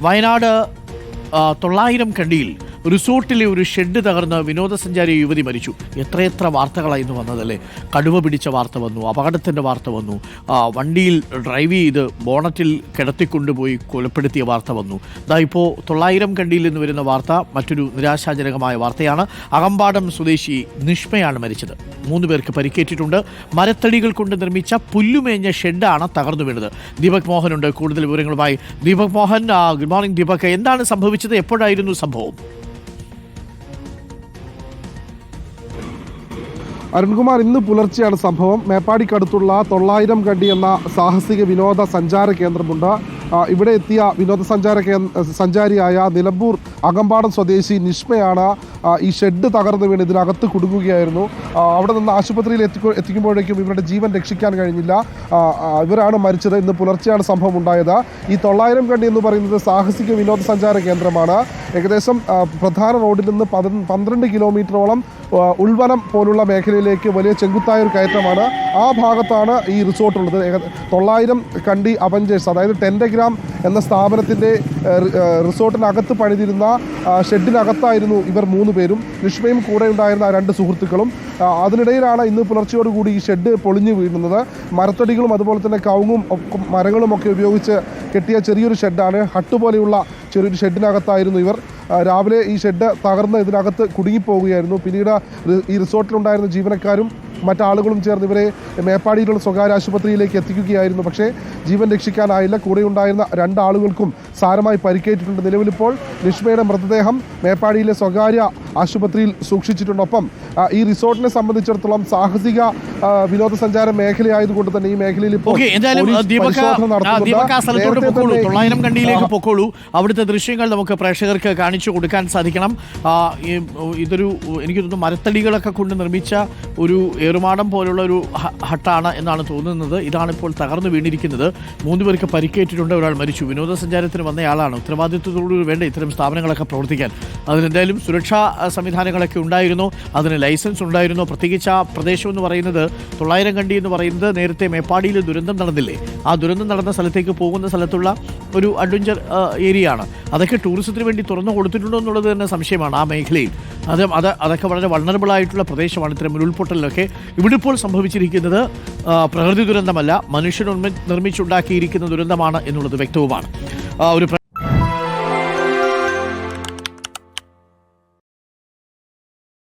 വയനാട് തൊള്ളായിരം കണ്ടിയിൽ റിസോർട്ടിലെ ഒരു ഷെഡ് തകർന്ന് വിനോദസഞ്ചാരി യുവതി മരിച്ചു. എത്രയെത്ര വാർത്തകളായിരുന്നു വന്നതല്ലേ? കടുവ പിടിച്ച വാർത്ത വന്നു അപകടത്തിന്റെ വാർത്ത വന്നു വണ്ടിയിൽ ഡ്രൈവ് ചെയ്ത് ബോണറ്റിൽ കിടത്തിക്കൊണ്ടുപോയി കൊലപ്പെടുത്തിയ വാർത്ത വന്നു. ഇതാ ഇപ്പോൾ തൊള്ളായിരം കണ്ടിയിൽ നിന്ന് വരുന്ന വാർത്ത മറ്റൊരു നിരാശാജനകമായ വാർത്തയാണ്. അകമ്പാടം സ്വദേശി നിഷ്മയാണ് മരിച്ചത്. മൂന്ന് പേർക്ക് പരിക്കേറ്റിട്ടുണ്ട്. മരത്തടികൾ കൊണ്ട് നിർമ്മിച്ച പുല്ലുമേഞ്ഞ ഷെഡാണ് തകർന്നു വീണത്. ദീപക് മോഹനുണ്ട്. കൂടുതൽ വിവരങ്ങളുമായി ദീപക് മോഹൻ ഗുഡ് മോർണിംഗ് ദീപക്. എന്താണ് സംഭവിച്ചത്? എപ്പോഴായിരുന്നു സംഭവം? അരുൺകുമാർ ഇന്ന് പുലർച്ചെയാണ് സംഭവം. മേപ്പാടിക്കടുത്തുള്ള തൊള്ളായിരം കണ്ടി എന്ന സാഹസിക വിനോദ സഞ്ചാര കേന്ദ്രമുണ്ട്. ഇവിടെ എത്തിയ വിനോദസഞ്ചാര കേന്ദ്ര സഞ്ചാരിയായ നിലമ്പൂർ അകമ്പാടം സ്വദേശി നിഷ്മയാണ്. ഈ ഷെഡ് തകർന്നു വീണ് ഇതിനകത്ത് കുടുങ്ങുകയായിരുന്നു. അവിടെ നിന്ന് ആശുപത്രിയിൽ എത്തിക്കോ എത്തിക്കുമ്പോഴേക്കും ഇവരുടെ ജീവൻ രക്ഷിക്കാൻ കഴിഞ്ഞില്ല. ഇവരാണ് മരിച്ചത്. ഇന്ന് പുലർച്ചെയാണ് സംഭവം ഉണ്ടായത് ഈ തൊള്ളായിരം കണ്ടി എന്ന് പറയുന്നത് സാഹസിക വിനോദസഞ്ചാര കേന്ദ്രമാണ്. ഏകദേശം പ്രധാന റോഡിൽ നിന്ന് പന്ത്രണ്ട് കിലോമീറ്ററോളം ഉൾവനം പോലുള്ള മേഖലയിലേക്ക് വലിയ ചെങ്കുത്തായ ഒരു കയറ്റമാണ്. ആ ഭാഗത്താണ് ഈ റിസോർട്ടുള്ളത്. തൊള്ളായിരം കണ്ടി അവഞ്ചേഴ്സ് അതായത് ടെൻഡഗ്രാം എന്ന സ്ഥാപനത്തിന്റെ റിസോർട്ടിനകത്ത് പണിതിരുന്ന ഷെഡിനകത്തായിരുന്നു ഇവർ മൂന്ന് പേരും. നിഷ്മയും കൂടെ ഉണ്ടായിരുന്ന രണ്ട് സുഹൃത്തുക്കളും. അതിനിടയിലാണ് ഇന്ന് പുലർച്ചയോടുകൂടി ഈ ഷെഡ് പൊളിഞ്ഞു വീഴുന്നത്. മരത്തടികളും അതുപോലെ തന്നെ കവുങ്ങും മരങ്ങളും ഒക്കെ ഉപയോഗിച്ച് കെട്ടിയ ചെറിയൊരു ഷെഡാണ്. ഹട്ട് പോലെയുള്ള ചെറിയൊരു ഷെഡിനകത്തായിരുന്നു ഇവർ. രാവിലെ ഈ ഷെഡ് തകർന്ന് ഇതിനകത്ത് കുടുങ്ങിപ്പോവുകയായിരുന്നു പിന്നീട് ഈ റിസോർട്ടിലുണ്ടായിരുന്ന ജീവനക്കാരും മറ്റാളുകളും ചേർന്ന് ഇവരെ മേപ്പാടിയിലുള്ള സ്വകാര്യ ആശുപത്രിയിലേക്ക് എത്തിക്കുകയായിരുന്നു. പക്ഷേ ജീവൻ രക്ഷിക്കാനായില്ല. കൂടെ ഉണ്ടായിരുന്ന രണ്ടാളുകൾക്കും സാരമായി പരിക്കേറ്റിട്ടുണ്ട്. നിലവിലിപ്പോൾ നിഷ്മയുടെ മൃതദേഹം മേപ്പാടിയിലെ സ്വകാര്യ ആശുപത്രിയിൽ സൂക്ഷിച്ചിട്ടുണ്ടൊപ്പം ഒപ്പം ഈ റിസോർട്ടിനെ സംബന്ധിച്ചിടത്തോളം സാഹസിക വിനോദസഞ്ചാര മേഖലയായതുകൊണ്ട് തന്നെ ഈ മേഖലയിൽ ഇപ്പോൾ തൊള്ളായിരം കണ്ടിയിലേക്ക് പൊക്കോളൂ. അവിടുത്തെ ദൃശ്യങ്ങൾ നമുക്ക് പ്രേക്ഷകർക്ക് കാണിച്ചു കൊടുക്കാൻ സാധിക്കണം. ഇതൊരു എനിക്ക് തോന്നുന്നു മരത്തടികളൊക്കെ കൊണ്ട് നിർമ്മിച്ച ഒരു ഏറുമാടം പോലുള്ള ഒരു ഹട്ടാണ് എന്നാണ് തോന്നുന്നത്. ഇതാണ് ഇപ്പോൾ തകർന്നു വീണിരിക്കുന്നത്. മൂന്ന് പേർക്ക് പരിക്കേറ്റിട്ടുണ്ട്. ഒരാൾ മരിച്ചു. വിനോദസഞ്ചാരത്തിന് വന്നയാളാണ്. ഉത്തരവാദിത്വത്തോടുകൂടി വേണ്ട ഇത്തരം സ്ഥാപനങ്ങളൊക്കെ പ്രവർത്തിക്കാൻ. അതിനെന്തായാലും സുരക്ഷാ സംവിധാനങ്ങളൊക്കെ ഉണ്ടായിരുന്നു. അതിന് ലൈസൻസ് ഉണ്ടായിരുന്നു. പ്രത്യേകിച്ച് ആ പ്രദേശം എന്ന് പറയുന്നത് തൊള്ളായിരം കണ്ടി എന്ന് പറയുന്നത് നേരത്തെ മേപ്പാടിയിൽ ദുരന്തം നടന്നില്ലേ? ആ ദുരന്തം നടന്ന സ്ഥലത്തേക്ക് പോകുന്ന സ്ഥലത്തുള്ള ഒരു അഡ്വഞ്ചർ ഏരിയ ആണ് അതൊക്കെ ടൂറിസത്തിന് വേണ്ടി തുറന്നു കൊടുത്തിട്ടുണ്ടോ എന്നുള്ളത് തന്നെ സംശയമാണ് ആ മേഖലയിൽ. അത് അത് അതൊക്കെ വളരെ വൾണറബിൾ ആയിട്ടുള്ള പ്രദേശമാണ് ഇത്തരം ഉരുൾപൊട്ടലിലൊക്കെ ഇവിടെ ഇപ്പോൾ സംഭവിച്ചിരിക്കുന്നത് പ്രകൃതി ദുരന്തമല്ല മനുഷ്യൻ നിർമ്മിച്ചുണ്ടാക്കിയിരിക്കുന്ന ദുരന്തമാണ് എന്നുള്ളത് വ്യക്തവുമാണ്. ഒരു